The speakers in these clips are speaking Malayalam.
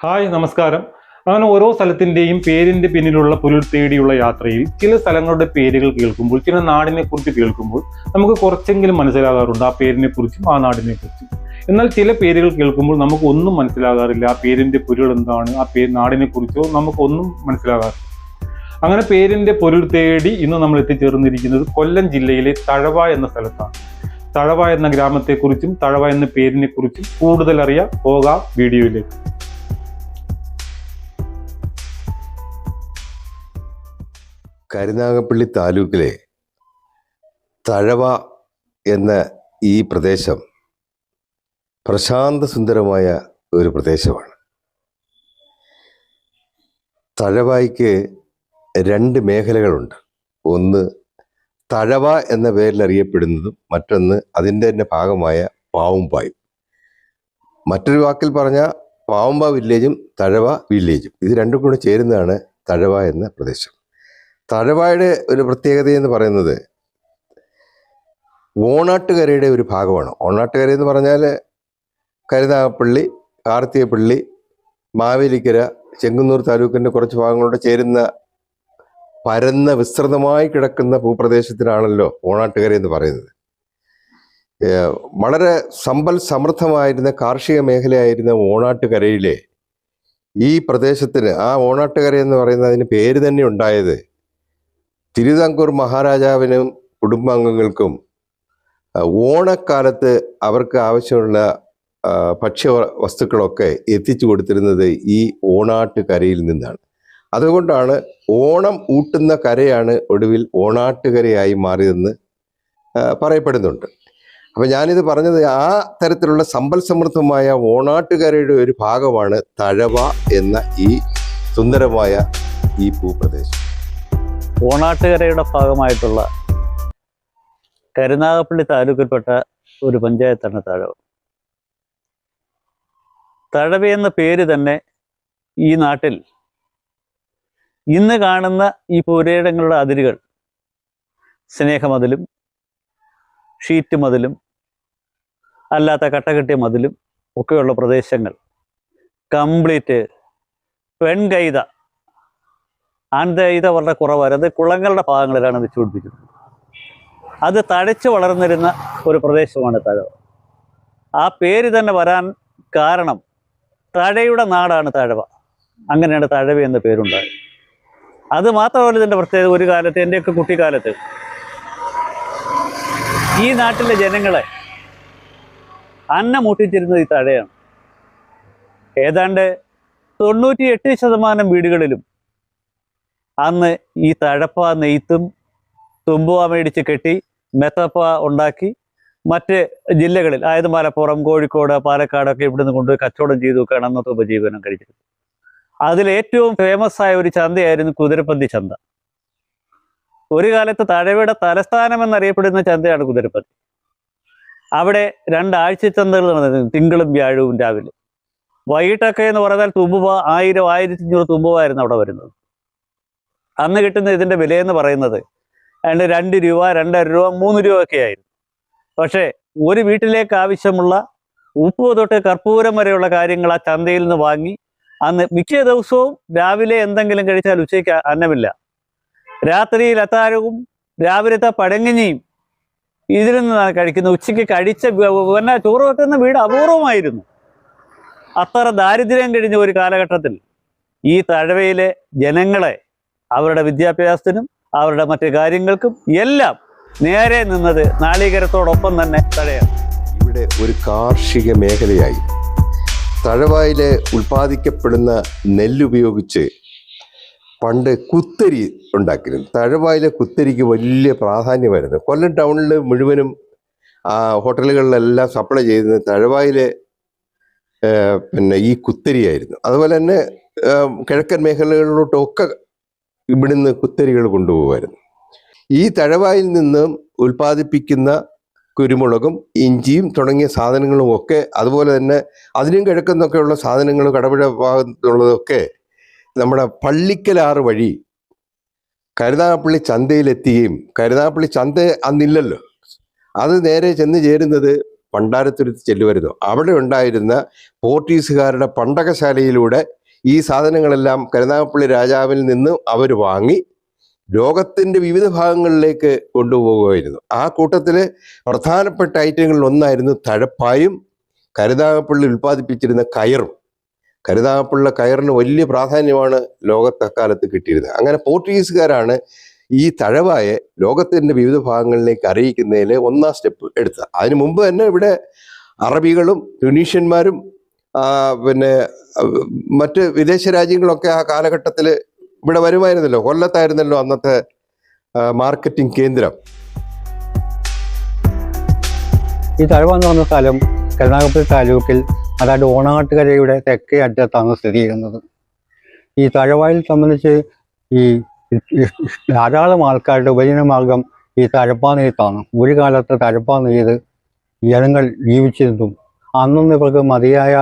ഹായ് നമസ്കാരം. അങ്ങനെ ഓരോ സ്ഥലത്തിന്റെയും പേരിന്റെ പിന്നിലുള്ള പൊരുൾ തേടിയുള്ള യാത്രയിൽ ചില സ്ഥലങ്ങളുടെ പേരുകൾ കേൾക്കുമ്പോൾ ചില നാടിനെ കുറിച്ച് കേൾക്കുമ്പോൾ നമുക്ക് കുറച്ചെങ്കിലും മനസ്സിലാകാറുണ്ട് ആ പേരിനെ കുറിച്ചും ആ നാടിനെ കുറിച്ചും. എന്നാൽ ചില പേരുകൾ കേൾക്കുമ്പോൾ നമുക്ക് ഒന്നും മനസ്സിലാകാറില്ല ആ പേരിന്റെ പൊരുൾ എന്താണ് ആ പേര് നാടിനെ കുറിച്ചോ നമുക്കൊന്നും മനസ്സിലാകാറില്ല. അങ്ങനെ പേരിന്റെ പൊരുൾ തേടി ഇന്ന് നമ്മൾ എത്തിച്ചേർന്നിരിക്കുന്നത് കൊല്ലം ജില്ലയിലെ തഴവ എന്ന സ്ഥലത്താണ്. തഴവ എന്ന ഗ്രാമത്തെക്കുറിച്ചും തഴവ എന്ന പേരിനെക്കുറിച്ചും കൂടുതലറിയാം പോകാം വീഡിയോയിലേക്ക്. കരുനാഗപ്പള്ളി താലൂക്കിലെ തഴവ എന്ന ഈ പ്രദേശം പ്രശാന്ത സുന്ദരമായ ഒരു പ്രദേശമാണ്. തഴവായിക്ക് രണ്ട് മേഖലകളുണ്ട്. ഒന്ന് തഴവ എന്ന പേരിൽ അറിയപ്പെടുന്നതും മറ്റൊന്ന് അതിന്റെ തന്നെ ഭാഗമായ പാവുംപായും. മറ്റൊരു വാക്കിൽ പറഞ്ഞാൽ പാവുമ്പ വില്ലേജും തഴവ വില്ലേജും. ഇത് രണ്ടും കൂടെ ചേരുന്നതാണ് തഴവ എന്ന പ്രദേശം. തഴവായുടെ ഒരു പ്രത്യേകത എന്ന് പറയുന്നത് ഓണാട്ടുകരയുടെ ഒരു ഭാഗമാണ്. ഓണാട്ടുകര എന്ന് പറഞ്ഞാൽ കരുനാഗപ്പള്ളി കാർത്തികപ്പള്ളി മാവേലിക്കര ചെങ്ങന്നൂർ താലൂക്കിന്റെ കുറച്ച് ഭാഗങ്ങളോട് ചേരുന്ന പരന്ന വിസ്തൃതമായി കിടക്കുന്ന ഭൂപ്രദേശത്തിനാണല്ലോ ഓണാട്ടുകര എന്ന് പറയുന്നത്. വളരെ സമ്പൽ സമൃദ്ധമായിരുന്ന കാർഷിക മേഖലയായിരുന്ന ഓണാട്ടുകരയിലെ ഈ പ്രദേശത്തിന് ആ ഓണാട്ടുകര എന്ന് പറയുന്ന അതിന് പേര് തന്നെ ഉണ്ടായത് തിരുവിതാംകൂർ മഹാരാജാവിനും കുടുംബാംഗങ്ങൾക്കും ഓണക്കാലത്ത് അവർക്ക് ആവശ്യമുള്ള ഭക്ഷ്യ വസ്തുക്കളൊക്കെ എത്തിച്ചു കൊടുത്തിരുന്നത് ഈ ഓണാട്ടുകരയിൽ നിന്നാണ്. അതുകൊണ്ടാണ് ഓണം ഊട്ടുന്ന കരയാണ് ഒടുവിൽ ഓണാട്ടുകരയായി മാറിയതെന്ന് പറയപ്പെടുന്നുണ്ട്. അപ്പം ഞാനിത് പറഞ്ഞത് ആ തരത്തിലുള്ള സമ്പൽ സമൃദ്ധമായ ഓണാട്ടുകരയുടെ ഒരു ഭാഗമാണ് തഴവ എന്ന ഈ സുന്ദരമായ ഈ ഭൂപ്രദേശം. ഓണാട്ടുകരയുടെ ഭാഗമായിട്ടുള്ള കരുനാഗപ്പള്ളി താലൂക്കിൽപ്പെട്ട ഒരു പഞ്ചായത്താണ് തഴവ്. തഴവ എന്ന പേര് തന്നെ ഈ നാട്ടിൽ ഇന്ന് കാണുന്ന ഈ പുരയിടങ്ങളുടെ അതിരുകൾ സ്നേഹമതിലും ഷീറ്റ് മതിലും അല്ലാത്ത കട്ടകെട്ടിയ മതിലും ഒക്കെയുള്ള പ്രദേശങ്ങൾ. കംപ്ലീറ്റ് പെൺകൈത ആൺതൈത വളരെ കുറവായിരുന്നു. അത് കുളങ്ങളുടെ ഭാഗങ്ങളിലാണ് വെച്ച് പിടിപ്പിക്കുന്നത് അത് തഴച്ചു വളർന്നിരുന്ന ഒരു പ്രദേശമാണ് തഴവ ആ പേര് തന്നെ വരാൻ കാരണം തഴയുടെ നാടാണ് തഴവ. അങ്ങനെയാണ് തഴവ എന്ന പേരുണ്ടായത്. അത് മാത്രമല്ല ഇതിന്റെ പ്രത്യേകത ഒരു കാലത്ത് എന്റെയൊക്കെ കുട്ടിക്കാലത്ത് ഈ നാട്ടിലെ ജനങ്ങളെ അന്നമൂട്ടിച്ചിരുന്നത് ഈ തഴയാണ്. ഏതാണ്ട് തൊണ്ണൂറ്റി എട്ട് ശതമാനം വീടുകളിലും അന്ന് ഈ തഴപ്പ നെയ്ത്തും തുമ്പുവ മേടിച്ച് കെട്ടി മെത്തപ്പ ഉണ്ടാക്കി മറ്റ് ജില്ലകളിൽ അതായത് മലപ്പുറം കോഴിക്കോട് പാലക്കാടൊക്കെ ഇവിടുന്ന് കൊണ്ടുപോയി കച്ചവടം ചെയ്തൊക്കെയാണ് അന്നത്തെ ഉപജീവനം കഴിച്ചിരുന്നു അതിലേറ്റവും ഫേമസ് ആയ ഒരു ചന്തയായിരുന്നു കുതിരപ്പന്തി ചന്ത. ഒരു കാലത്ത് തഴവയുടെ തലസ്ഥാനം എന്നറിയപ്പെടുന്ന ചന്തയാണ് കുതിരപ്പന്തി. അവിടെ രണ്ടാഴ്ച ചന്തകൾ നടന്നിരുന്നു തിങ്കളും വ്യാഴവും രാവിലെ. വൈകിട്ടൊക്കെ എന്ന് പറഞ്ഞാൽ തുമ്പുവ ആയിരം ആയിരത്തി അഞ്ഞൂറ് തുമ്പുവായിരുന്നു അവിടെ വരുന്നത്. അന്ന് കിട്ടുന്ന ഇതിന്റെ വിലയെന്ന് പറയുന്നത് അതിന്റെ രണ്ട് രൂപ രണ്ടര രൂപ മൂന്ന് രൂപ ഒക്കെ ആയിരുന്നു. പക്ഷേ ഒരു വീട്ടിലേക്ക് ആവശ്യമുള്ള ഉപ്പ് തൊട്ട് കർപ്പൂരം വരെയുള്ള കാര്യങ്ങൾ ആ ചന്തയിൽ നിന്ന് വാങ്ങി അന്ന് മിക്ക ദിവസവും രാവിലെ എന്തെങ്കിലും കഴിച്ചാൽ ഉച്ചയ്ക്ക് അന്നമില്ല. രാത്രിയിൽ അത്താരവും രാവിലത്തെ പടങ്ങിഞ്ഞിയും ഇതിൽ നിന്നാണ് കഴിക്കുന്നത് ഉച്ചയ്ക്ക് കഴിച്ച പിന്നെ ചോറ് വെക്കുന്ന വീട് അപൂർവമായിരുന്നു. അത്ര ദാരിദ്ര്യം കഴിഞ്ഞ ഒരു കാലഘട്ടത്തിൽ ഈ തഴവയിലെ ജനങ്ങളെ അവരുടെ വിദ്യാഭ്യാസത്തിനും അവരുടെ മറ്റു കാര്യങ്ങൾക്കും എല്ലാം നേരെ നിന്നത് നാളീകരത്തോടൊപ്പം തന്നെ തഴയാണ്. ഇവിടെ ഒരു കാർഷിക മേഖലയായി. തഴവായിൽ ഉൽപ്പാദിക്കപ്പെടുന്ന നെല്ലുപയോഗിച്ച് പണ്ട് കുത്തരി ഉണ്ടാക്കിയിരുന്നു. തഴവായിലെ കുത്തരിക്ക് വലിയ പ്രാധാന്യമായിരുന്നു. കൊല്ലം ടൗണിൽ മുഴുവനും ഹോട്ടലുകളിലെല്ലാം സപ്ലൈ ചെയ്യുന്നത് തഴവായിലെ പിന്നെ ഈ കുത്തരിയായിരുന്നു. അതുപോലെ തന്നെ കിഴക്കൻ മേഖലകളിലോട്ടൊക്കെ ഇവിടുന്ന് കുത്തരികൾ കൊണ്ടുപോകുമായിരുന്നു ഈ തഴവായിൽ നിന്ന് ഉൽപ്പാദിപ്പിക്കുന്ന കുരുമുളകും ഇഞ്ചിയും തുടങ്ങിയ സാധനങ്ങളും ഒക്കെ അതുപോലെ തന്നെ അതിനും കിഴക്കുന്നൊക്കെയുള്ള സാധനങ്ങൾ കടപുഴ ഭാഗത്തുള്ളതൊക്കെ നമ്മുടെ പള്ളിക്കലാറ് വഴി കരുനാഗപ്പള്ളി ചന്തയിലെത്തുകയും കരുനാഗപ്പള്ളി ചന്ത അന്നില്ലല്ലോ. അത് നേരെ ചെന്ന് ചേരുന്നത് പണ്ടാരത്തുരുത്ത് ചെല്ലുമായിരുന്നു അവിടെ ഉണ്ടായിരുന്ന പോർട്ടീസുകാരുടെ പണ്ടകശാലയിലൂടെ ഈ സാധനങ്ങളെല്ലാം കരുനാഗപ്പള്ളി രാജാവിൽ നിന്ന് അവർ വാങ്ങി ലോകത്തിന്റെ വിവിധ ഭാഗങ്ങളിലേക്ക് കൊണ്ടുപോകുമായിരുന്നു. ആ കൂട്ടത്തിൽ പ്രധാനപ്പെട്ട ഐറ്റങ്ങളിൽ ഒന്നായിരുന്നു തഴപ്പായും കരുനാഗപ്പള്ളി ഉൽപ്പാദിപ്പിച്ചിരുന്ന കയറും. കരുനാഗപ്പള്ള കയറിന് വലിയ പ്രാധാന്യമാണ് ലോകത്തക്കാലത്ത് കിട്ടിയിരുന്നത്. അങ്ങനെ പോർച്ചുഗീസുകാരാണ് ഈ തഴവായെ ലോകത്തിന്റെ വിവിധ ഭാഗങ്ങളിലേക്ക് അറിയിക്കുന്നതിൽ ഒന്നാം സ്റ്റെപ്പ് എടുത്തത്. അതിനു മുമ്പ് തന്നെ ഇവിടെ അറബികളും ട്യൂണീഷ്യന്മാരും പിന്നെ മറ്റ് വിദേശ രാജ്യങ്ങളൊക്കെ ആ കാലഘട്ടത്തിൽ ഇവിടെ വരുമായിരുന്നല്ലോ കൊല്ലത്തായിരുന്നല്ലോ അന്നത്തെ മാർക്കറ്റിംഗ് കേന്ദ്രം. ഈ തഴവ എന്ന് പറഞ്ഞ സ്ഥലം കരുനാഗപ്പള്ളി താലൂക്കിൽ അതായത് ഓണാട്ടുകരയുടെ തെക്കേ അറ്റത്താണ് സ്ഥിതി ചെയ്യുന്നത്. ഈ തഴവായിൽ സംബന്ധിച്ച് ഈ ധാരാളം ആൾക്കാരുടെ ഉപജനമാർഗം ഈ തഴപ്പാ നെയ്ത്താണ് ഒരു കാലത്ത് തഴപ്പാ നെയ്ത് ജനങ്ങൾ ജീവിച്ചിരുന്നു. അന്നൊന്നും ഇവർക്ക് മതിയായ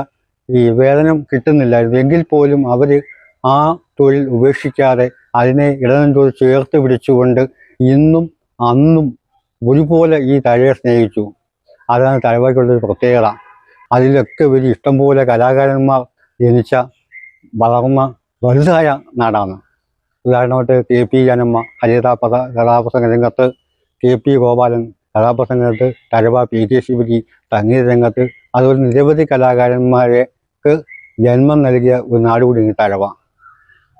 ഈ വേതനം കിട്ടുന്നില്ലായിരുന്നു. എങ്കിൽ പോലും അവർ ആ തൊഴിൽ ഉപേക്ഷിക്കാതെ അതിനെ ഇടനെഞ്ചോട് ചേർത്ത് പിടിച്ചുകൊണ്ട് ഇന്നും അന്നും ഒരുപോലെ ഈ തഴയെ സ്നേഹിച്ചു. അതാണ് തലവായ്ക്കുള്ളൊരു പ്രത്യേകത. അതിലൊക്കെ വലിയ ഇഷ്ടംപോലെ കലാകാരന്മാർ ജനിച്ച വളർന്ന വലുതായ നാടാണ്. ഉദാഹരണമായിട്ട് കെ പി ജനമ്മ പദ കഥാപ്രസംഗ രംഗത്ത് കെ പി ഗോപാലൻ കഥാപ്രസംഗ രംഗത്ത് തഴവ പി ടി ശിവജി സംഗീത രംഗത്ത് അതുപോലെ നിരവധി കലാകാരന്മാർക്ക് ജന്മം നൽകിയ ഒരു നാട് കൂടിയാണ് തഴവ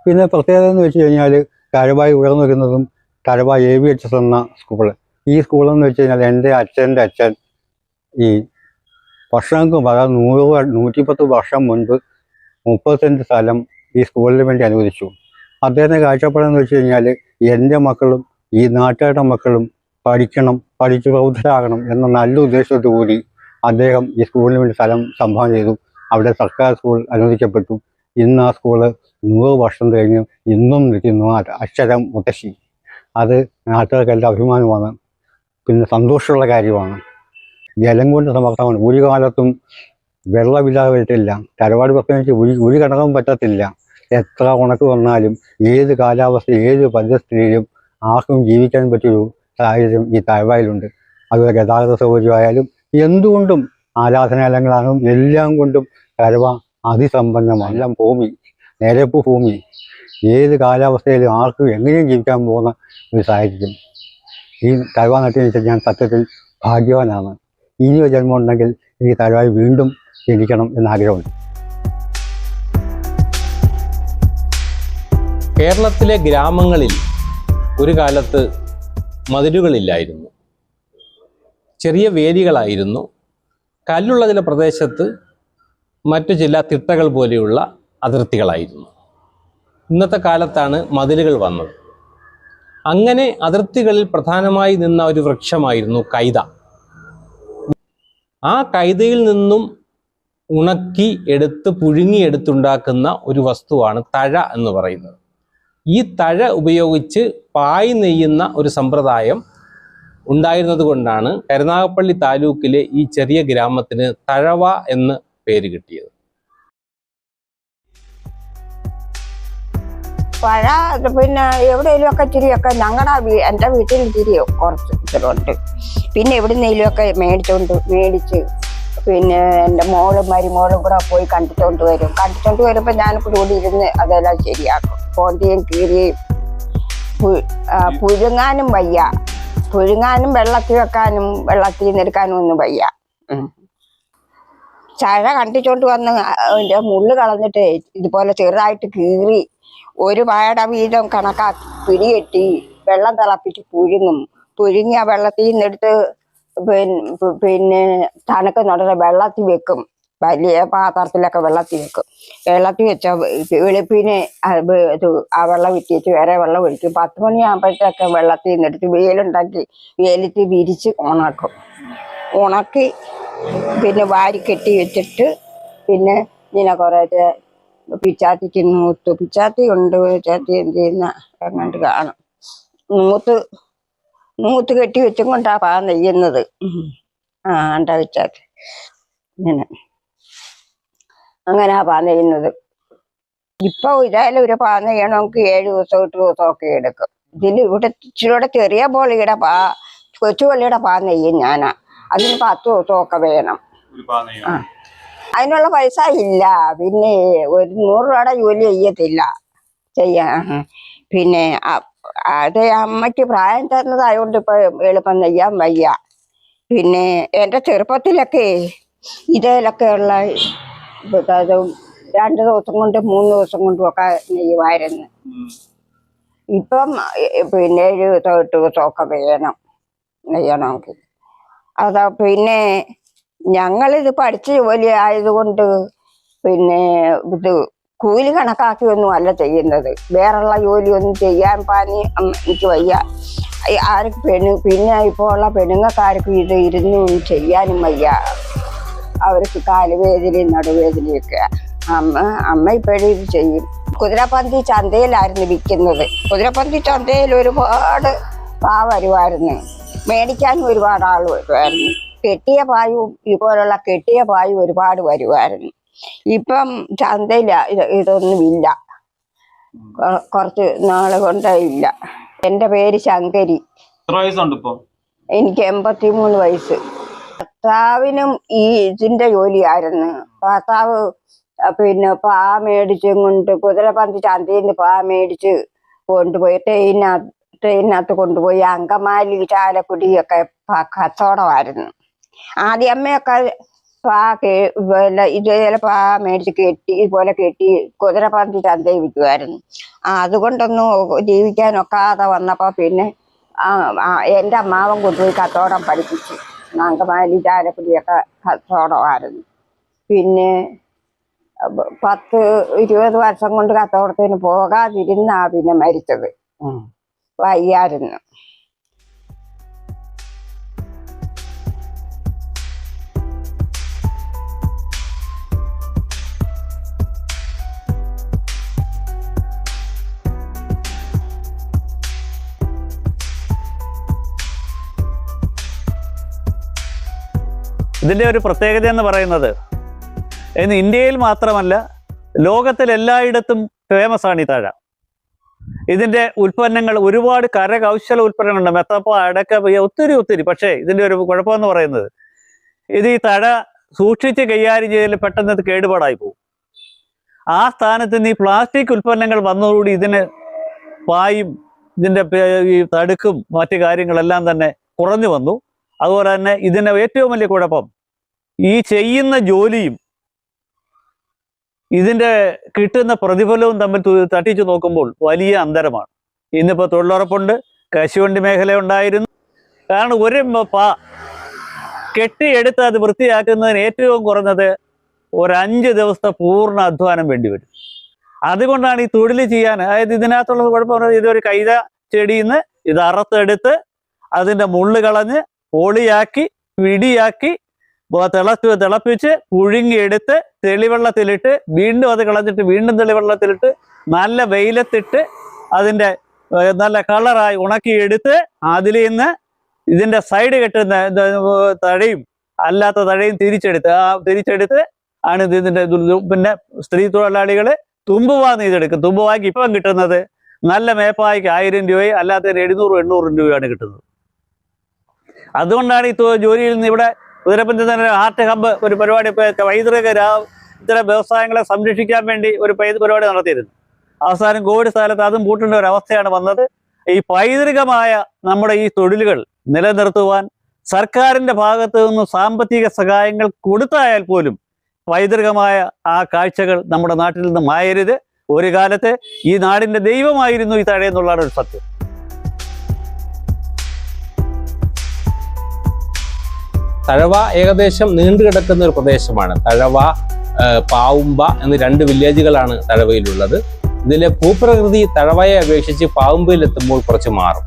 പിന്നെ പ്രത്യേകത എന്ന് വെച്ച് കഴിഞ്ഞാൽ തഴവായി ഉയർന്നു വരുന്നതും Thazhava A V H S എന്ന സ്കൂൾ ഈ സ്കൂളെന്ന് വെച്ച് കഴിഞ്ഞാൽ എന്റെ അച്ഛന്റെ അച്ഛൻ ഈ വർഷങ്ങൾക്ക് അതായത് നൂറ് നൂറ്റിപ്പത്ത് വർഷം മുൻപ് മുപ്പത് സെന്റ് സ്ഥലം ഈ സ്കൂളിന് വേണ്ടി അനുവദിച്ചു. അദ്ദേഹത്തെ കാഴ്ചപ്പാടെന്ന് വെച്ച് കഴിഞ്ഞാൽ എന്റെ മക്കളും ഈ നാട്ടുകാരുടെ മക്കളും പഠിക്കണം പഠിച്ചു പ്രൗദ്ധരാകണം എന്ന നല്ല ഉദ്ദേശത്തോടു കൂടി അദ്ദേഹം ഈ സ്കൂളിന് വേണ്ടി സ്ഥലം സംഭാവന ചെയ്തു. അവിടെ സർക്കാർ സ്കൂൾ അനുവദിക്കപ്പെട്ടു. ഇന്ന് ആ സ്കൂൾ നൂറ് വർഷം കഴിഞ്ഞ് ഇന്നും നിൽക്കുന്നു. അക്ഷരം മുത്തശ്ശി. അത് നാട്ടുകാർക്കെല്ലാം അഭിമാനമാണ്. പിന്നെ സന്തോഷമുള്ള കാര്യമാണ്. ജലം കൊണ്ട് സമർത്ഥമാണ്. ഒരു കാലത്തും വെള്ളമില്ലാതെ വരത്തില്ല. തരവാട് പ്രത്യേകിച്ച് ഒരു ഒരു ഘടകം പറ്റത്തില്ല. എത്ര ഉണക്ക് വന്നാലും ഏത് കാലാവസ്ഥ ഏത് പരിസ്ഥിതിയിലും ആർക്കും ജീവിക്കാൻ പറ്റിയൊരു സാഹചര്യം ഈ തഴവായിലുണ്ട് അതുപോലെ ഗതാഗത സൗകര്യമായാലും എന്തുകൊണ്ടും ആരാധനാലയങ്ങളാണ് എല്ലാം കൊണ്ടും കരവ അതിസമ്പന്നമാണ്. എല്ലാം ഭൂമി നിരപ്പ് ഭൂമി. ഏത് കാലാവസ്ഥയിലും ആർക്കും എങ്ങനെയും ജീവിക്കാൻ പോകുന്ന ഒരു സാഹചര്യം. ഈ തലവ നട്ടിന് വെച്ചാൽ ഞാൻ സത്യത്തിൽ ഭാഗ്യവാനാണ്. ഇനിയൊരു ജന്മം ഉണ്ടെങ്കിൽ ഈ തലവായി വീണ്ടും ജനിക്കണം എന്നാഗ്രഹമുണ്ട്. കേരളത്തിലെ ഗ്രാമങ്ങളിൽ ഒരു കാലത്ത് മതിലുകളില്ലായിരുന്നു. ചെറിയ വേലികളായിരുന്നു. കല്ലുള്ള ചില പ്രദേശത്ത് മറ്റു ചില തിട്ടകൾ പോലെയുള്ള അതിർത്തികളായിരുന്നു. ഇന്നത്തെ കാലത്താണ് മതിലുകൾ വന്നത്. അങ്ങനെ അതിർത്തികളിൽ പ്രധാനമായി നിന്ന ഒരു വൃക്ഷമായിരുന്നു കൈത. ആ കൈതയിൽ നിന്നും ഉണക്കി എടുത്ത് പുഴുങ്ങിയെടുത്തുണ്ടാക്കുന്ന ഒരു വസ്തുവാണ് തഴ എന്ന് പറയുന്നത്. ഈ തഴ ഉപയോഗിച്ച് പായ് നെയ്യുന്ന ഒരു സമ്പ്രദായം ഉണ്ടായിരുന്നത് കൊണ്ടാണ് കരുനാഗപ്പള്ളി താലൂക്കിലെ ഈ ചെറിയ ഗ്രാമത്തിന് തഴവ എന്ന് പേര് കിട്ടിയത്. പഴ പിന്നെ എവിടെയെങ്കിലും ഒക്കെ ഇച്ചിരിയൊക്കെ ഞങ്ങളുടെ എന്റെ വീട്ടിൽ ഇച്ചിരി കുറച്ച് ഇച്ചിരിയുണ്ട്. പിന്നെ എവിടുന്നെങ്കിലും ഒക്കെ മേടിച്ചോണ്ട് മേടിച്ച് പിന്നെ എന്റെ മോളും മരുമോളും കൂടെ പോയി കണ്ടിട്ടോണ്ട് വരും. കണ്ടിട്ടോണ്ട് വരുമ്പോൾ ഞാൻ കൂടി ഇരുന്ന് അതെല്ലാം ശരിയാക്കും. പോന്തിയും കീറിയും പുഴുങ്ങാനും വയ്യ. പുഴുങ്ങാനും വെള്ളത്തിൽ വെക്കാനും വെള്ളത്തിൽ നിന്നെടുക്കാനും ഒന്നും വയ്യ. ചഴ കണ്ടിച്ചോണ്ട് വന്ന് അതിന്റെ മുള്ളു കളഞ്ഞിട്ട് ഇതുപോലെ ചെറുതായിട്ട് കീറി ഒരു പാട വീതം കണക്കാക്കി പിടികെട്ടി വെള്ളം തിളപ്പിച്ച് പുഴുങ്ങും. പുഴുങ്ങി ആ വെള്ളത്തിൽ നിന്നെടുത്ത് പിന്നെ പിന്നെ തണുക്കുന്നുടനെ വെള്ളത്തിൽ വെക്കും. വലിയ പാത്രത്തിലൊക്കെ വെള്ളത്തിൽ വെക്കും. വെള്ളത്തിൽ വെച്ച വെളുപ്പിന് ഇത് ആ വെള്ളം വിറ്റിച്ച് വേറെ വെള്ളം ഒഴിക്കും. പത്ത് മണിയാകുമ്പോഴത്തേക്ക് വെള്ളത്തിൽ നിന്നെടുത്ത് വെയിലുണ്ടാക്കി വെയിലത്ത് വിരിച്ച് ഉണക്കും. ഉണക്കി പിന്നെ വാരി കെട്ടി വെച്ചിട്ട് പിന്നെ ഇങ്ങനെ കുറേ പിച്ചാത്തിക്ക് നൂത്ത് പിച്ചാത്തി ഉണ്ട് പിച്ചാത്തി എന്ത് ചെയ്യുന്ന അങ്ങോട്ട് കാണും. നൂത്ത് നൂത്ത് കെട്ടി വെച്ചും കൊണ്ടാ പാ നെയ്യുന്നത്. ആ ഉണ്ടാ പിച്ചാത്തി ഇങ്ങനെ. അങ്ങനെ പാ ചെയ്യുന്നത്. ഇപ്പൊ ഇതായാലും ഒരു പാന ചെയ്യണം നമുക്ക് ഏഴ് ദിവസം എട്ട് ദിവസം ഒക്കെ എടുക്കും. ഇതിൽ ഇവിടെ ഇച്ചിരിയുടെ ചെറിയ പോളിയുടെ പാ കൊച്ചു പള്ളിയുടെ പാ നെയ്യും ഞാനാ. അതിന് പത്ത് ദിവസമൊക്കെ വേണം. ഒരു പാ ആ. അതിനുള്ള പൈസ ഇല്ല. പിന്നെ ഒരു നൂറ് രൂപയുടെ ജോലി ചെയ്യത്തില്ല. ചെയ്യാ പിന്നെ അത് അമ്മയ്ക്ക് പ്രായം തന്നതായോണ്ട് ഇപ്പൊ എളുപ്പം നെയ്യാൻ വയ്യ. പിന്നെ എന്റെ ചെറുപ്പത്തിലൊക്കെ ഇതേലൊക്കെയുള്ള അത് രണ്ട് ദിവസം കൊണ്ട് മൂന്ന് ദിവസം കൊണ്ടും ഒക്കെ നെയ്യുമായിരുന്നു. ഇപ്പം പിന്നെ ഒരു എട്ട് ദിവസമൊക്കെ വേണം നെയ്യണമെങ്കിൽ. അതാ പിന്നെ ഞങ്ങളിത് പഠിച്ച ജോലി ആയതുകൊണ്ട് പിന്നെ ഇത് കൂലി കണക്കാക്കിയൊന്നും അല്ല ചെയ്യുന്നത്. വേറെയുള്ള ജോലിയൊന്നും ചെയ്യാൻ പാനി എനിക്ക് വയ്യ. ആർക്ക് പെണ്ണു പിന്നെ ഇപ്പോൾ ഉള്ള പെണ്ണുങ്ങൾക്കാർക്കും ഇത് ഇരുന്നും ചെയ്യാനും വയ്യ. അവർക്ക് കാലുവേദനയും നടുവേദനയൊക്കെ. അമ്മ അമ്മ ഇപ്പോഴും ഇത് ചെയ്യും. കുതിരപ്പന്തി ചന്തയിലായിരുന്നു വിൽക്കുന്നത്. കുതിരപ്പന്തി ചന്തയിൽ ഒരുപാട് പാ വരുമായിരുന്നു. മേടിക്കാനും ഒരുപാട് ആൾ വരുമായിരുന്നു. കെട്ടിയ പായും ഇതുപോലുള്ള കെട്ടിയ പായും ഒരുപാട് വരുമായിരുന്നു. ഇപ്പം ചന്തയിൽ ഇതൊന്നുമില്ല കുറച്ച് നാൾ കൊണ്ടേ ഇല്ല. എന്റെ പേര് ശങ്കരി. എനിക്ക് എൺപത്തി മൂന്ന് വയസ്സ്. ഭർത്താവിനും ഈ ഇതിന്റെ ജോലിയായിരുന്നു. ഭർത്താവ് പിന്നെ പാ മേടിച്ചും കൊണ്ട് കുതിരപ്പന്തി ചന്തയിൽ പാ മേടിച്ച് കൊണ്ടുപോയി ട്രെയിനകത്ത് ട്രെയിനകത്ത് കൊണ്ടുപോയി അങ്കമാലി ചാലക്കുടിയൊക്കെ കച്ചവടമായിരുന്നു. ആദ്യ അമ്മയൊക്കെ പാ കേ ഇതേപോലെ പാ മേടിച്ച് കെട്ടി ഇതുപോലെ കെട്ടി കുതിരപ്പന്തി ചന്തയിൽ വിൽക്കുമായിരുന്നു. അതുകൊണ്ടൊന്നും ജീവിക്കാനൊക്കാതെ വന്നപ്പോൾ പിന്നെ എന്റെ അമ്മാവൻ കൊണ്ടുപോയി കച്ചവടം പഠിപ്പിച്ചു. അങ്കമാലി ചാരപ്പുലിയൊക്കെ കച്ചവടമായിരുന്നു. പിന്നെ പത്ത് ഇരുപത് വർഷം കൊണ്ട് കച്ചവടത്തിന് പോകാതിരുന്നാ പിന്നെ മരിച്ചത്. വയ്യായിരുന്നു. ഇതിന്റെ ഒരു പ്രത്യേകത എന്ന് പറയുന്നത് ഇന്ന് ഇന്ത്യയിൽ മാത്രമല്ല ലോകത്തിലെല്ലായിടത്തും ഫേമസ് ആണ് ഈ തഴ. ഇതിന്റെ ഉൽപ്പന്നങ്ങൾ ഒരുപാട് കരകൗശല ഉൽപ്പന്നങ്ങളുണ്ട്. മെത്തപ്പ അടക്ക ഒത്തിരി ഒത്തിരി. പക്ഷേ ഇതിന്റെ ഒരു കുഴപ്പമെന്ന് പറയുന്നത് ഇത് ഈ തഴ സൂക്ഷിച്ച് കൈകാര്യം ചെയ്തതിൽ പെട്ടെന്ന് ഇത് കേടുപാടായി പോകും. ആ സ്ഥാനത്ത് നിന്ന് ഈ പ്ലാസ്റ്റിക് ഉൽപ്പന്നങ്ങൾ വന്നതോടുകൂടി ഇതിന് പായും ഇതിന്റെ ഈ തടുക്കും മറ്റു കാര്യങ്ങളെല്ലാം തന്നെ കുറഞ്ഞു വന്നു. അതുപോലെ തന്നെ ഇതിന്റെ ഏറ്റവും വലിയ കുഴപ്പം ഈ ചെയ്യുന്ന ജോലിയും ഇതിന്റെ കിട്ടുന്ന പ്രതിഫലവും തമ്മിൽ തട്ടിച്ചു നോക്കുമ്പോൾ വലിയ അന്തരമാണ്. ഇന്നിപ്പോൾ തൊഴിലുറപ്പുണ്ട് കശുവണ്ടി മേഖല ഉണ്ടായിരുന്നു. കാരണം ഒരു പാ കെട്ടിയെടുത്ത് അത് വൃത്തിയാക്കുന്നതിന് ഏറ്റവും കുറഞ്ഞത് ഒരു അഞ്ച് ദിവസത്തെ പൂർണ അധ്വാനം വേണ്ടി വരും. അതുകൊണ്ടാണ് ഈ തൊഴിൽ ചെയ്യാൻ അതായത് ഇതിനകത്തുള്ള കുഴപ്പം ഇതൊരു കൈത ചെടിയിൽ നിന്ന് ഇത് അറുത്തെടുത്ത് അതിന്റെ മുള്ളു കളഞ്ഞ് പൊളിയാക്കി പിടിയാക്കി തിളച്ച് തിളപ്പിച്ച് പുഴുങ്ങിയെടുത്ത് തെളിവെള്ളത്തിലിട്ട് വീണ്ടും അത് കളഞ്ഞിട്ട് വീണ്ടും തെളിവെള്ളത്തിലിട്ട് നല്ല വെയിലത്തിട്ട് അതിന്റെ നല്ല കളറായി ഉണക്കിയെടുത്ത് അതിൽ നിന്ന് ഇതിന്റെ സൈഡ് കെട്ടുന്ന തഴയും അല്ലാത്ത തഴയും തിരിച്ചെടുത്ത് ആ തിരിച്ചെടുത്ത് ആണ് ഇതിന്റെ ഇത് ഇത് പിന്നെ സ്ത്രീ തൊഴിലാളികൾ തുമ്പുവാ നെയ്തെടുക്കും തുമ്പുവാക്കി ഇപ്പം കിട്ടുന്നത് നല്ല മേപ്പായ്ക്ക് ആയിരം രൂപയും അല്ലാത്തതിന് എഴുന്നൂറും എണ്ണൂറും രൂപയാണ് കിട്ടുന്നത്. അതുകൊണ്ടാണ് ഈ ജോലിയിൽ നിന്ന് ഇവിടെ കുതിരപ്പഞ്ചത്തിന് ആർട്ട് ഹബ്ബ് ഒരു പരിപാടി വൈദ്യുത ഇത്തരം വ്യവസായങ്ങളെ സംരക്ഷിക്കാൻ വേണ്ടി ഒരു പൈതൃക പരിപാടി നടത്തിയിരുന്നു. അവസാനം കോവിഡ് സ്ഥലത്ത് അതും പൂട്ടേണ്ട ഒരു അവസ്ഥയാണ് വന്നത്. ഈ പൈതൃകമായ നമ്മുടെ ഈ തൊഴിലുകൾ നിലനിർത്തുവാൻ സർക്കാരിന്റെ ഭാഗത്തു നിന്ന് സാമ്പത്തിക സഹായങ്ങൾ കൊടുത്തായാൽ പോലും പൈതൃകമായ ആ കാഴ്ചകൾ നമ്മുടെ നാട്ടിൽ നിന്ന് മായരുത്. ഒരു കാലത്ത് ഈ നാടിന്റെ ദൈവമായിരുന്നു ഈ തഴയെന്നുള്ളതാണ് ഒരു സത്യം. തഴവ ഏകദേശം നീണ്ടുകിടക്കുന്ന ഒരു പ്രദേശമാണ്. തഴവ പാവുമ്പ എന്നീ രണ്ട് വില്ലേജുകളാണ് തഴവയിലുള്ളത്. ഇതിലെ ഭൂപ്രകൃതി തഴവയെ അപേക്ഷിച്ച് പാവുമ്പയിൽ എത്തുമ്പോൾ കുറച്ച് മാറും.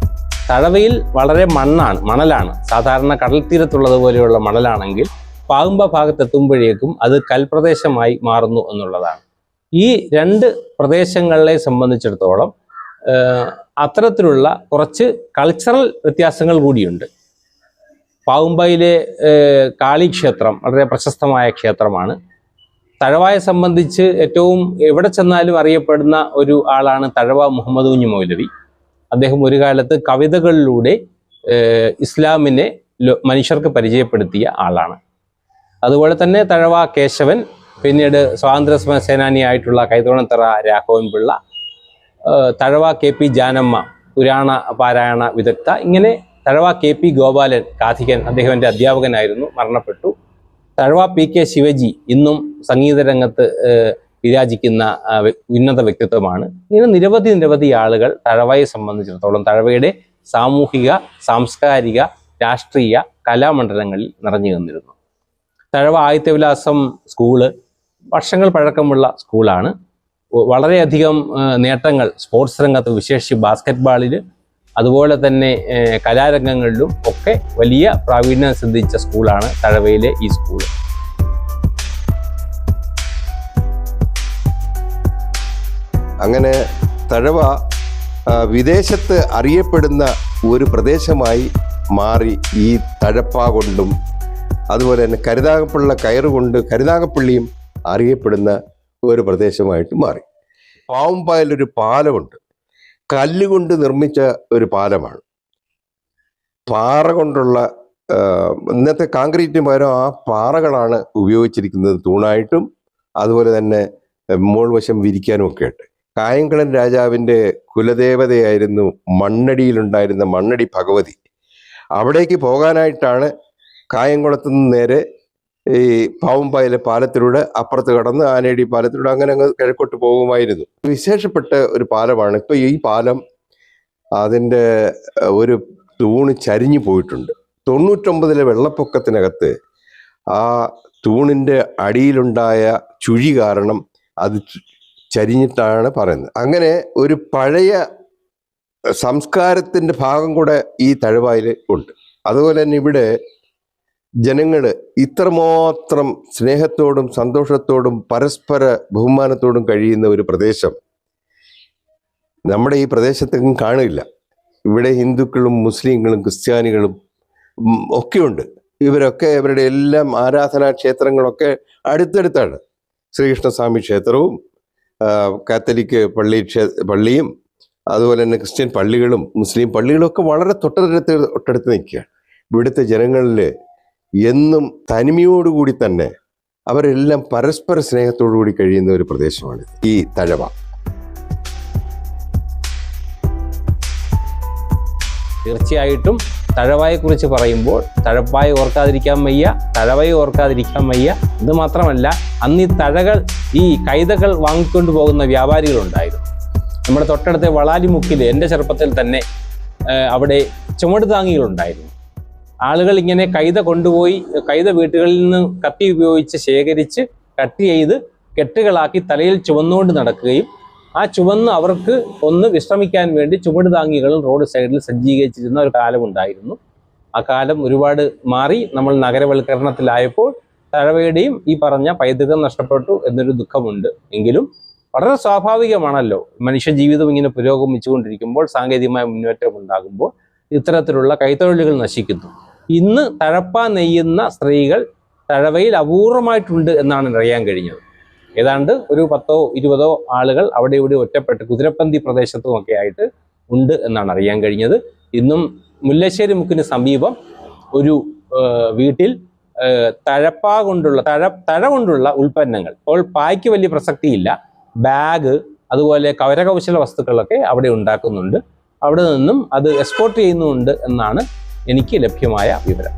തഴവയിൽ വളരെ മണ്ണാണ് മണലാണ്. സാധാരണ കടൽ തീരത്തുള്ളതുപോലെയുള്ള മണലാണെങ്കിൽ പാവുമ്പ ഭാഗത്തെത്തുമ്പോഴേക്കും അത് കൽപ്രദേശമായി മാറുന്നു എന്നുള്ളതാണ്. ഈ രണ്ട് പ്രദേശങ്ങളെ സംബന്ധിച്ചിടത്തോളം അത്തരത്തിലുള്ള കുറച്ച് കൾച്ചറൽ വ്യത്യാസങ്ങൾ കൂടിയുണ്ട്. പാവുമ്പയിലെ കാളി ക്ഷേത്രം വളരെ പ്രശസ്തമായ ക്ഷേത്രമാണ്. തഴവായെ സംബന്ധിച്ച് ഏറ്റവും എവിടെ ചെന്നാലും അറിയപ്പെടുന്ന ഒരു ആളാണ് തഴവ മുഹമ്മദ് കുഞ്ഞു മൗലവി. അദ്ദേഹം ഒരു കാലത്ത് കവിതകളിലൂടെ ഇസ്ലാമിനെ മനുഷ്യർക്ക് പരിചയപ്പെടുത്തിയ ആളാണ്. അതുപോലെ തന്നെ തഴവ കേശവൻ പിന്നീട് സ്വാതന്ത്ര്യ സമര സേനാനിയായിട്ടുള്ള കൈതോണത്തറ രാഘവൻ പിള്ള തഴവ കെ പി ജാനമ്മ പുരാണ പാരായണ വിദഗ്ധ ഇങ്ങനെ തഴവ കെ പി ഗോപാലൻ കാഥികൻ അദ്ദേഹം എന്റെ അധ്യാപകനായിരുന്നു മരണപ്പെട്ടു. തഴവ പി കെ ശിവജി ഇന്നും സംഗീത രംഗത്ത് വിരാജിക്കുന്ന ഉന്നത വ്യക്തിത്വമാണ്. ഇങ്ങനെ നിരവധി നിരവധി ആളുകൾ തഴവയെ സംബന്ധിച്ചിടത്തോളം തഴവയുടെ സാമൂഹിക സാംസ്കാരിക രാഷ്ട്രീയ കലാമണ്ഡലങ്ങളിൽ നിറഞ്ഞു നിന്നിരുന്നു. തഴവ ആദിത്യവിലാസം സ്കൂൾ വർഷങ്ങൾ പഴക്കമുള്ള സ്കൂളാണ്. വളരെയധികം നേട്ടങ്ങൾ സ്പോർട്സ് രംഗത്ത് വിശേഷിച്ച് ബാസ്ക്കറ്റ്ബാളിൽ അതുപോലെ തന്നെ കലാരംഗങ്ങളിലും ഒക്കെ വലിയ പ്രാവീണ്യം സിദ്ധിച്ച സ്കൂളാണ് തഴവയിലെ ഈ സ്കൂൾ. അങ്ങനെ തഴവ വിദേശത്ത് അറിയപ്പെടുന്ന ഒരു പ്രദേശമായി മാറി ഈ തഴപ്പ കൊണ്ടും അതുപോലെ തന്നെ കരുനാഗപ്പള്ള കയറുകൊണ്ട് കരുനാഗപ്പള്ളിയും അറിയപ്പെടുന്ന ഒരു പ്രദേശമായിട്ട് മാറി. പാവുമ്പായിലൊരു പാലമുണ്ട്. കല്ലുകൊണ്ട് നിർമ്മിച്ച ഒരു പാലമാണ്. പാറ കൊണ്ടുള്ള ഇന്നത്തെ കോൺക്രീറ്റിന് പകരം ആ പാറകളാണ് ഉപയോഗിച്ചിരിക്കുന്നത് തൂണായിട്ടും അതുപോലെ തന്നെ മോൾ വശം വിരിക്കാനും ഒക്കെ ആയിട്ട്. കായംകുളം രാജാവിന്റെ കുലദേവതയായിരുന്നു മണ്ണടിയിലുണ്ടായിരുന്ന മണ്ണടി ഭഗവതി. അവിടേക്ക് പോകാനായിട്ടാണ് കായംകുളത്തുനിന്ന് നേരെ ഈ പാവമ്പായിലെ പാലത്തിലൂടെ അപ്പുറത്ത് കടന്ന് ആനയടി പാലത്തിലൂടെ അങ്ങനെ അങ്ങ് കിഴക്കോട്ട് പോകുമായിരുന്നു. വിശേഷപ്പെട്ട ഒരു പാലമാണ്. ഇപ്പൊ ഈ പാലം അതിന്റെ ഒരു തൂണ് ചരിഞ്ഞു പോയിട്ടുണ്ട്. തൊണ്ണൂറ്റൊമ്പതിലെ വെള്ളപ്പൊക്കത്തിനകത്ത് ആ തൂണിന്റെ അടിയിലുണ്ടായ ചുഴി കാരണം അത് ചരിഞ്ഞിട്ടാണ് പറയുന്നത്. അങ്ങനെ ഒരു പഴയ സംസ്കാരത്തിന്റെ ഭാഗം കൂടെ ഈ തഴവായിൽ ഉണ്ട്. അതുപോലെ തന്നെ ഇവിടെ ജനങ്ങൾ ഇത്രമാത്രം സ്നേഹത്തോടും സന്തോഷത്തോടും പരസ്പര ബഹുമാനത്തോടും കഴിയുന്ന ഒരു പ്രദേശം നമ്മുടെ ഈ പ്രദേശത്തെങ്ങും കാണില്ല. ഇവിടെ ഹിന്ദുക്കളും മുസ്ലിങ്ങളും ക്രിസ്ത്യാനികളും ഒക്കെയുണ്ട്. ഇവരൊക്കെ ഇവരുടെ എല്ലാം ആരാധനാ ക്ഷേത്രങ്ങളൊക്കെ അടുത്തടുത്താണ്. ശ്രീകൃഷ്ണസ്വാമി ക്ഷേത്രവും കാത്തലിക് പള്ളി പള്ളിയും അതുപോലെ തന്നെ ക്രിസ്ത്യൻ പള്ളികളും മുസ്ലിം പള്ളികളും ഒക്കെ വളരെ തൊട്ടടുത്ത് തൊട്ടടുത്ത് നിൽക്കുകയാണ്. ഇവിടുത്തെ ജനങ്ങളിൽ എന്നും തനിമയോടുകൂടി തന്നെ അവരെല്ലാം പരസ്പര സ്നേഹത്തോടു കൂടി കഴിയുന്ന ഒരു പ്രദേശമാണ് ഈ തഴവ. തീർച്ചയായിട്ടും തഴവായെക്കുറിച്ച് പറയുമ്പോൾ തഴപ്പായ ഓർക്കാതിരിക്കാൻ വയ്യ തഴവയെ ഓർക്കാതിരിക്കാൻ വയ്യ. ഇത് മാത്രമല്ല അന്ന് ഈ തഴകൾ ഈ കൈതകൾ വാങ്ങിക്കൊണ്ട് പോകുന്ന വ്യാപാരികളുണ്ടായിരുന്നു. നമ്മുടെ തൊട്ടടുത്ത വളാലിമുക്കിൽ എന്റെ ചെറുപ്പത്തിൽ തന്നെ അവിടെ ചുമട് താങ്ങികളുണ്ടായിരുന്നു. ആളുകൾ ഇങ്ങനെ കൈത കൊണ്ടുപോയി കൈത വീട്ടുകളിൽ നിന്ന് കത്തി ഉപയോഗിച്ച് ശേഖരിച്ച് കട്ട് ചെയ്ത് കെട്ടുകളാക്കി തലയിൽ ചുവന്നുകൊണ്ട് നടക്കുകയും ആ ചുവന്ന് അവർക്ക് ഒന്ന് വിശ്രമിക്കാൻ വേണ്ടി ചുവട് താങ്ങികളും റോഡ് സൈഡിൽ സജ്ജീകരിച്ചിരുന്ന ഒരു കാലമുണ്ടായിരുന്നു ആ കാലം ഒരുപാട് മാറി നമ്മൾ നഗരവൽക്കരണത്തിലായപ്പോൾ തഴവയുടെയും ഈ പറഞ്ഞ പൈതൃകം നഷ്ടപ്പെട്ടു എന്നൊരു ദുഃഖമുണ്ട്. എങ്കിലും വളരെ സ്വാഭാവികമാണല്ലോ. മനുഷ്യ ജീവിതം ഇങ്ങനെ പുരോഗമിച്ചുകൊണ്ടിരിക്കുമ്പോൾ സാങ്കേതികമായ മുന്നേറ്റം ഉണ്ടാകുമ്പോൾ ഇത്തരത്തിലുള്ള കൈത്തൊഴിലുകൾ നശിക്കുന്നു. ഇന്ന് തഴപ്പ നെയ്യുന്ന സ്ത്രീകൾ തഴവയിൽ അപൂർവമായിട്ടുണ്ട് എന്നാണ് അറിയാൻ കഴിഞ്ഞത്. ഏതാണ്ട് ഒരു പത്തോ ഇരുപതോ ആളുകൾ അവിടെ ഇവിടെ ഒറ്റപ്പെട്ട് കുതിരപ്പന്തി പ്രദേശത്തുമൊക്കെ ആയിട്ട് ഉണ്ട് എന്നാണ് അറിയാൻ കഴിഞ്ഞത്. ഇന്നും മുല്ലശ്ശേരി മുക്കിന് സമീപം ഒരു വീട്ടിൽ തഴപ്പാ കൊണ്ടുള്ള തഴ തഴ കൊണ്ടുള്ള ഉൽപ്പന്നങ്ങൾ. ഇപ്പോൾ പായ്ക്ക് വലിയ പ്രസക്തിയില്ല. ബാഗ് അതുപോലെ കവരകൗശല വസ്തുക്കളൊക്കെ അവിടെ ഉണ്ടാക്കുന്നുണ്ട്. അവിടെ നിന്നും അത് എക്സ്പോർട്ട് ചെയ്യുന്നുണ്ട് എന്നാണ് എനിക്ക് ലഭ്യമായ വിവരം.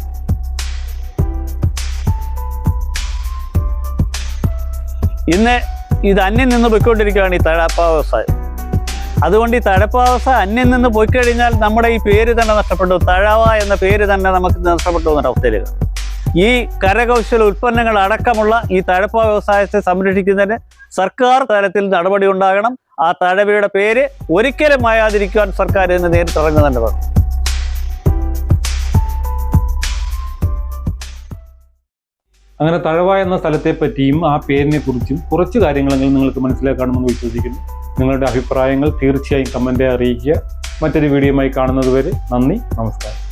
ഇന്ന് ഇത് അന്യം നിന്ന് പോയിക്കൊണ്ടിരിക്കുകയാണ് ഈ തഴപ്പ അതുകൊണ്ട് ഈ തഴപ്പ അന്യം നിന്ന് പോയി കഴിഞ്ഞാൽ നമ്മുടെ ഈ പേര് തന്നെ നഷ്ടപ്പെട്ടു. തഴവ എന്ന പേര് തന്നെ നമുക്ക് നഷ്ടപ്പെട്ടു എന്നൊരു അവസ്ഥയിലേക്ക് ഈ കരകൗശല ഉൽപ്പന്നങ്ങൾ അടക്കമുള്ള ഈ തഴപ്പ വ്യവസായത്തെ സംരക്ഷിക്കുന്നതിന് സർക്കാർ തലത്തിൽ നടപടി ഉണ്ടാകണം. ആ തഴവയുടെ പേര് ഒരിക്കലും മായാതിരിക്കുവാൻ സർക്കാർ ഇന്ന് നേരിട്ടിറങ്ങുന്നുണ്ട്. തന്നെ അങ്ങനെ തഴവ എന്ന സ്ഥലത്തെ പറ്റിയും ആ പേരിനെ കുറിച്ചും കുറച്ച് കാര്യങ്ങളെങ്കിലും നിങ്ങൾക്ക് മനസ്സിലാക്കണമെന്ന് വിശ്വസിക്കുന്നു. നിങ്ങളുടെ അഭിപ്രായങ്ങൾ തീർച്ചയായും കമന്റ് അറിയിക്കുക. മറ്റൊരു വീഡിയോയുമായി കാണുന്നതുവരെ നന്ദി നമസ്കാരം.